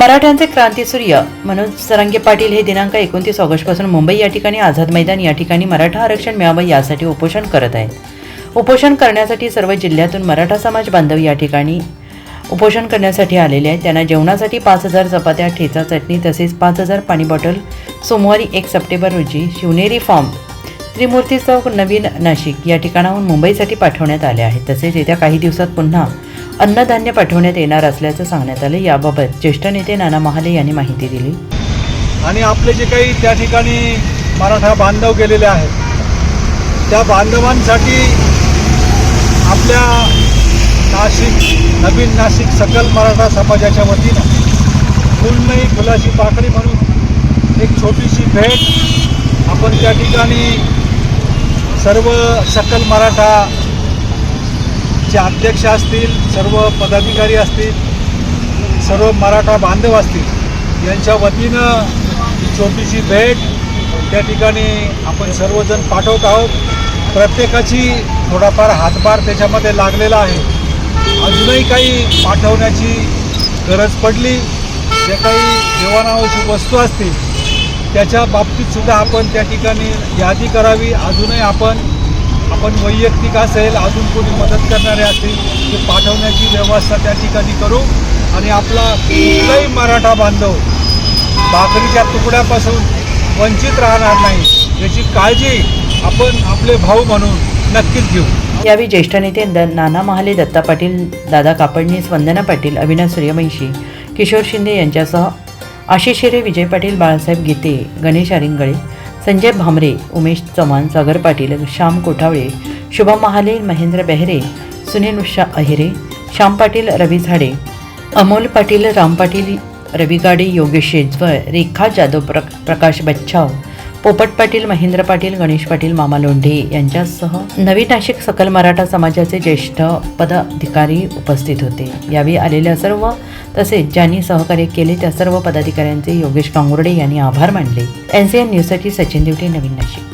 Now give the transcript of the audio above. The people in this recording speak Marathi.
मराठ्यांचे क्रांतीसूर्य मनोज सरंगे पाटील हे दिनांक एकोणतीस ऑगस्टपासून मुंबई या ठिकाणी आझाद मैदान या ठिकाणी मराठा आरक्षण मिळावं यासाठी उपोषण करत आहेत. उपोषण करण्यासाठी सर्व जिल्ह्यातून मराठा समाज बांधव या ठिकाणी उपोषण करण्यासाठी आलेले आहेत. त्यांना जेवणासाठी पाच हजार चपात्या ठेचा चटणी तसेच पाच हजार पाणी बॉटल सोमवारी एक सप्टेंबर रोजी शिवनेरी फॉर्म त्रिमूर्ती चौक नवीन नाशिक या ठिकाणाहून मुंबईसाठी पाठवण्यात आले आहेत. तसेच येत्या काही दिवसात पुन्हा अन्नधान्य पाठवण्यात येणार असल्याचं सांगण्यात आले. याबाबत ज्येष्ठ नेते नाना महाले यांनी माहिती दिली. आणि आपले जे काही त्या ठिकाणी मराठा बांधव गेलेले आहेत त्या बांधवांसाठी आपल्या नाशिक नवीन नाशिक सकल मराठा समाजाच्या वतीनं फुलमयी फुलाची पाकळी म्हणून एक छोटीशी भेट आपण त्या ठिकाणी सर्व सकल मराठा चे अध्यक्ष असतील सर्व पदाधिकारी असतील सर्व मराठा बांधव असतील यांच्या वतीनं ही छोटीशी भेट त्या ठिकाणी आपण सर्वजण पाठवत आहोत. प्रत्येकाची थोडाफार हातभार त्याच्यामध्ये लागलेला आहे. अजूनही काही पाठवण्याची गरज पडली. जे काही जीवनावश्यक वस्तू असतील त्याच्या बाबतीतसुद्धा आपण त्या ठिकाणी यादी करावी. अजूनही आपण आपण वैयक्तिक असेल अजून कोणी मदत करणारे असतील ते पाठवण्याची व्यवस्था त्या ठिकाणी करू. आणि आपला कुठलाही मराठा बांधव भाकरीच्या तुकड्यापासून वंचित राहणार नाही याची काळजी आपण आपले भाऊ म्हणून नक्कीच घेऊ. यावेळी ज्येष्ठ नेते द नाना महाले दत्ता पाटील दादा कापडणीस वंदना पाटील अविनाश सूर्यवंशी किशोर शिंदे यांच्यासह आशिष हिरे विजय पाटील बाळासाहेब गीते गणेश आरिंगळे संजय भामरे उमेश चव्हाण सागर पाटील श्याम कोठावळे शुभम महाले महेंद्र बेहरे सुनील उषा अहिरे श्याम पाटील रवी झाडे अमोल पाटील राम पाटील रवी गाडे योगेश शेजवळ रेखा जाधव प्र प्रकाश बच्छाव पोपट पाटील महेंद्र पाटील गणेश पाटील मामा लोंढे यांच्यासह नवी नाशिक सकल मराठा समाजाचे ज्येष्ठ पदाधिकारी उपस्थित होते. यावेळी आलेल्या सर्व तसेच ज्यांनी सहकार्य केले त्या सर्व पदाधिकाऱ्यांचे योगेश कांगुर्डे यांनी आभार मानले. एन सी एन न्यूजसाठी सचिन देवटे नवीन नाशिक.